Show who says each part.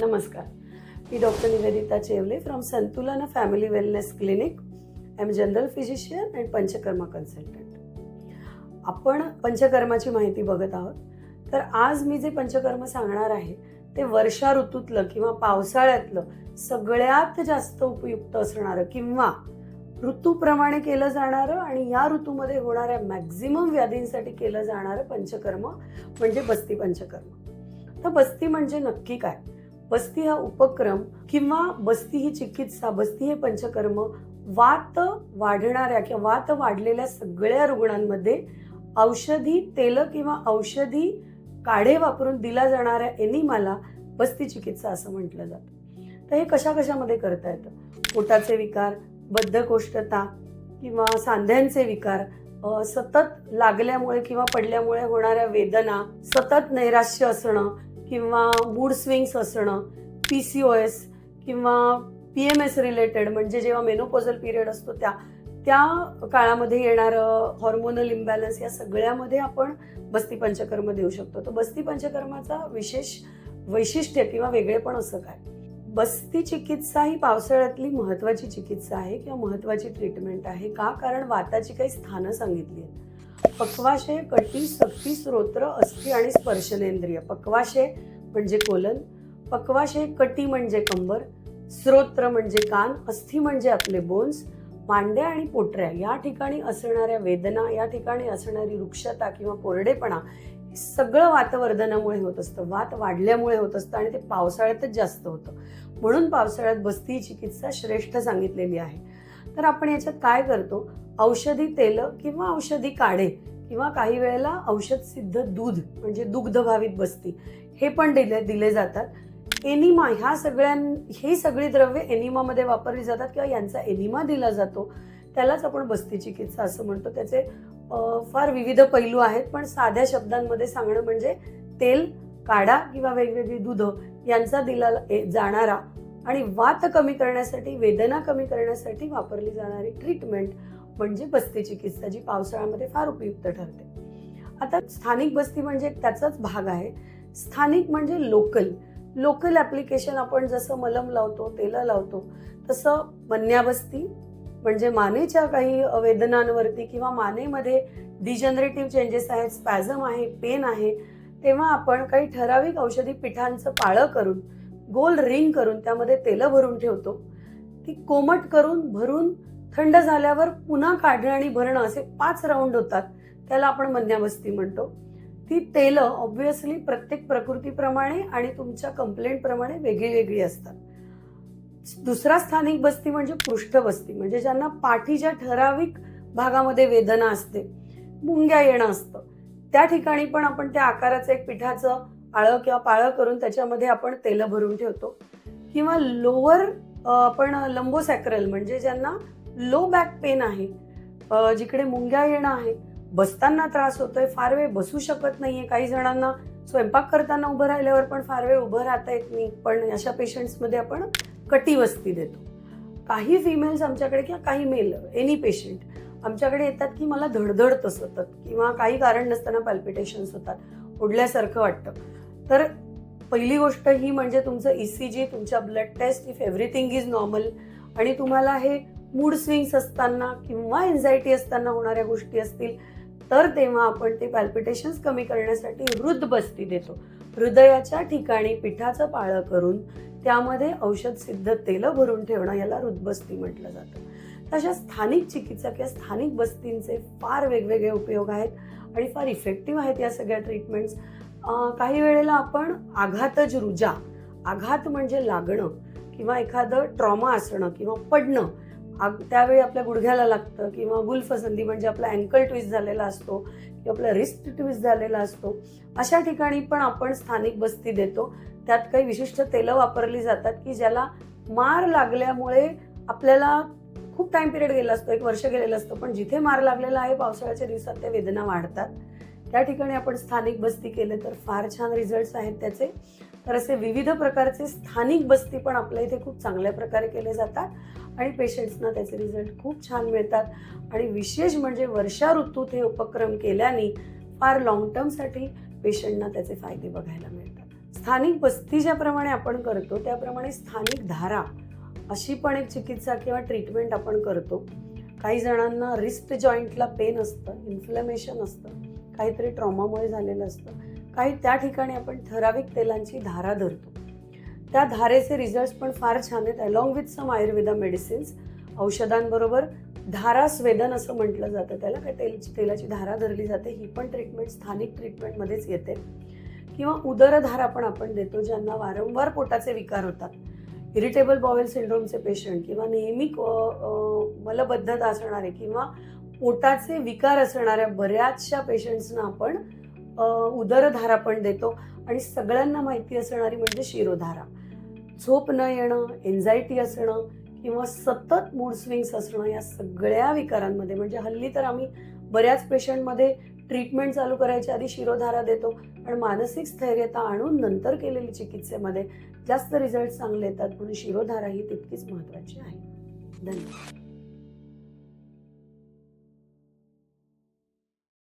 Speaker 1: नमस्कार. मी doctor Nivedita Chewale from Santulan family wellness clinic. I am general physician and panchakarma consultant आपण पंचकर्माची माहिती बघत आहोत. तर आज मी जे पंचकर्म सांगणार आहे ते वर्षा ऋतूतलं किंवा पावसाळ्यातलं सगळ्यात जास्त उपयुक्त असणारं किंवा ऋतूप्रमाणे केलं जाणारं आणि या ऋतूमध्ये होणाऱ्या मॅक्झिमम व्याधींसाठी केलं जाणारं पंचकर्म म्हणजे बस्ती पंचकर्म. तर बस्ती म्हणजे नक्की काय? बस्ती हा उपक्रम किंवा बस्ती ही चिकित्सा बस्ती हे पंचकर्म वात वाढणाऱ्या किंवा वात वाढलेल्या सगळ्या रुग्णांमध्ये औषधी तेल किंवा औषधी काढे वापरून दिला जाणाऱ्या एनिमाला बस्ती चिकित्सा असं म्हटलं जातं. तर हे कशा कशामध्ये करता येतं? पोटाचे विकार बद्धकोष्ठता किंवा सांध्यांचे विकार सतत लागल्यामुळे किंवा पडल्यामुळे होणाऱ्या वेदना सतत नैराश्य असणं किंवा मूड स्विंग्स असणं पी सी ओ एस किंवा पी एम एस रिलेटेड म्हणजे जेव्हा मेनोपोझल पिरियड असतो त्या त्या काळामध्ये येणारं हॉर्मोनल इम्बॅलन्स या सगळ्यामध्ये आपण बस्ती पंचकर्म देऊ शकतो. तर बस्ती पंचकर्माचा विशेष वैशिष्ट्य किंवा वेगळेपण असं काय? बस्ती चिकित्सा ही पावसाळ्यातली महत्वाची चिकित्सा आहे किंवा महत्वाची ट्रीटमेंट आहे. का? कारण वाताची काही स्थानं सांगितली आहेत. पक्वाशय कटी सक्ती स्रोत्र अस्थि आणि स्पर्शनेंद्रिय. पक्वाशय म्हणजे कोलन पक्वाशय कटी म्हणजे कंबर स्रोत्र म्हणजे कान अस्थि म्हणजे आपले बोन्स मांड्या आणि पोटऱ्या या ठिकाणी असणाऱ्या वेदना या ठिकाणी असणारी वृक्षता किंवा कोरडेपणा हे सगळं वातवर्धनामुळे होत असतं. वात वाढल्यामुळे होत असतं आणि ते पावसाळ्यातच जास्त होतं. म्हणून पावसाळ्यात बस्ती चिकित्सा श्रेष्ठ सांगितलेली आहे. तर आपण याच्यात काय करतो? औषधी तेल किंवा औषधी काढे किंवा काही वेळेला औषध सिद्ध दूध म्हणजे दुग्धभावित बस्ती हे पण दिले दिले जातात. एनिमा ह्या सगळ्यां ही सगळी द्रव्ये एनिमामध्ये वापरली जातात किंवा यांचा एनिमा दिला जातो. त्यालाच आपण बस्ती चिकित्सा असं म्हणतो. त्याचे फार विविध पैलू आहेत पण साध्या शब्दांमध्ये सांगणं म्हणजे तेल काढा किंवा वेगवेगळी दूध यांचा दिला ए- जाणारा आणि वात कमी करण्यासाठी वेदना कमी करण्यासाठी वापरली जाणारी ट्रीटमेंट म्हणजे बस्तीची किस्सा जी पावसाळ्यामध्ये फार उपयुक्त ठरते. आता स्थानिक बस्ती म्हणजे त्याचाच भाग आहे. स्थानिक म्हणजे लोकल लोकल ॲप्लिकेशन आपण जसं मलम लावतो तेल लावतो तसं मन्याबस्ती म्हणजे मानेच्या काही वेदनांवरती किंवा मानेमध्ये डिजनरेटिव्ह चेंजेस आहेत स्पॅझम आहे पेन आहे तेव्हा आपण काही ठराविक औषधी पिठांचं पाळं करून गोल रिंग करून त्यामध्ये तेलं भरून ठेवतो. ती कोमट करून भरून थंड झाल्यावर पुन्हा काढणं आणि भरणं असे पाच राऊंड होतात. त्याला आपण मन्याबस्ती म्हणतो. ती तेलं ऑब्व्हियसली प्रत्येक प्रकृतीप्रमाणे आणि तुमच्या कंप्लेंटप्रमाणे वेगळी वेगळी असतात. दुसरा स्थानिक बस्ती म्हणजे पृष्ठबस्ती म्हणजे ज्यांना पाठीच्या ठराविक भागामध्ये वेदना असते मुंग्या येणं असतं. त्या ठिकाणी पण आपण त्या आकाराचं एक पिठाचं आळं किंवा पाळं करून त्याच्यामध्ये आपण तेलं भरून ठेवतो. किंवा लोअर आपण लंबोसॅक्रल म्हणजे ज्यांना लो बॅक पेन आहे जिकडे मुंग्या येणं आहे बसताना त्रास होतोय फार वेळ बसू शकत नाहीये. काही जणांना स्वयंपाक करताना उभं राहिल्यावर पण फार वेळ उभं राहता येत नाही पण अशा पेशंट्समध्ये आपण कटिवस्ती देतो. काही फिमेल्स आमच्याकडे किंवा काही मेल एनी पेशंट आमच्याकडे येतात की मला धडधडत सतत किंवा काही कारण नसताना पॅल्पिटेशन्स होतात. ओढल्यासारखं वाटतं. तर पहिली गोष्ट ही म्हणजे तुमचं ई सी जी तुमच्या blood test if everything is normal आणि तुम्हाला हे मूड स्विंग्स असताना किंवा एन्झायटी असताना होणाऱ्या गोष्टी असतील तर तेव्हा आपण ते पॅल्पिटेशन्स कमी करण्यासाठी हृद बस्ती देतो. हृदयाच्या ठिकाणी पिठाचं पाळं करून त्यामध्ये औषध सिद्ध तेलं भरून ठेवणं याला हृदबस्ती म्हटलं जातं. तशा स्थानिक चिकित्सक या स्थानिक बस्तींचे फार वेगवेगळे उपयोग आहेत आणि फार इफेक्टिव्ह आहेत या सगळ्या ट्रीटमेंट्स काही वेळेला आपण आघातज रुजा आघात म्हणजे लागणं किंवा एखादं ट्रॉमा असणं किंवा पडणं आग- त्यावेळी आपल्या गुडघ्याला लागतं किंवा गुलफसंदी म्हणजे आपला अँकल ट्विस्ट झालेला असतो किंवा आपला रिस्ट ट्विस्ट झालेला असतो. अशा ठिकाणी पण आपण स्थानिक बस्ती देतो. त्यात काही विशिष्ट तेलं वापरली जातात की ज्याला मार लागल्यामुळे आपल्याला खूप टाइम पिरियड गेला असतो एक वर्ष गेलेलं असतं पण जिथे मार लागलेला आहे पावसाळ्याच्या दिवसात त्या वेदना वाढतात. त्या ठिकाणी आपण स्थानिक बस्ती केले तर फार छान रिझल्ट्स आहेत त्याचे. तर असे विविध प्रकारचे स्थानिक बस्ती पण आपल्या इथे खूप चांगल्या प्रकारे केले जातात आणि पेशंट्सना त्याचे रिझल्ट खूप छान मिळतात. आणि विशेष म्हणजे वर्षा ऋतूत हे उपक्रम केल्याने फार लॉंग टर्मसाठी पेशंटना त्याचे फायदे बघायला मिळतात. स्थानिक बस्ती ज्याप्रमाणे आपण करतो त्याप्रमाणे स्थानिक धारा अशी पण एक चिकित्सा किंवा ट्रीटमेंट आपण करतो. काही जणांना रिस्ट जॉईंटला पेन असतं इन्फ्लमेशन असतं. काहीतरी ट्रॉमामुळे झालेलं असतं. काही त्या ठिकाणी आपण ठराविक तेलांची धारा धरतो. त्या धारेचे रिझल्ट पण फार छान आहेत. Along with some Ayurveda medicines औषधांबरोबर धारा स्वेदन असं म्हटलं जातं. त्याला काय तेल तेलाची धारा धरली जाते ही पण ट्रीटमेंट स्थानिक ट्रीटमेंटमध्येच येते. किंवा उदरधारा पण आपण देतो ज्यांना वारंवार पोटाचे विकार होतात. इरिटेबल बॉवेल सिंड्रोमचे पेशंट किंवा नेहमी मलबद्धता असणारे किंवा पोटाचे विकार असणाऱ्या बऱ्याचशा पेशंट्सना आपण उदरधारा पण देतो आणि सगळ्यांना माहिती असणारी म्हणजे शिरोधारा. झोप न येणं एन्झायटी असणं किंवा सतत मूड स्विंग्स असणं या सगळ्या विकारांमध्ये म्हणजे हल्ली तर आम्ही बऱ्याच पेशंटमध्ये ट्रीटमेंट चालू करायच्या आधी शिरोधारा देतो पण मानसिक स्थैर्यता आणून नंतर केलेली चिकित्सेमध्ये जास्त रिझल्ट चांगले येतात म्हणून शिरोधारा ही तितकीच महत्त्वाची आहे. धन्यवाद.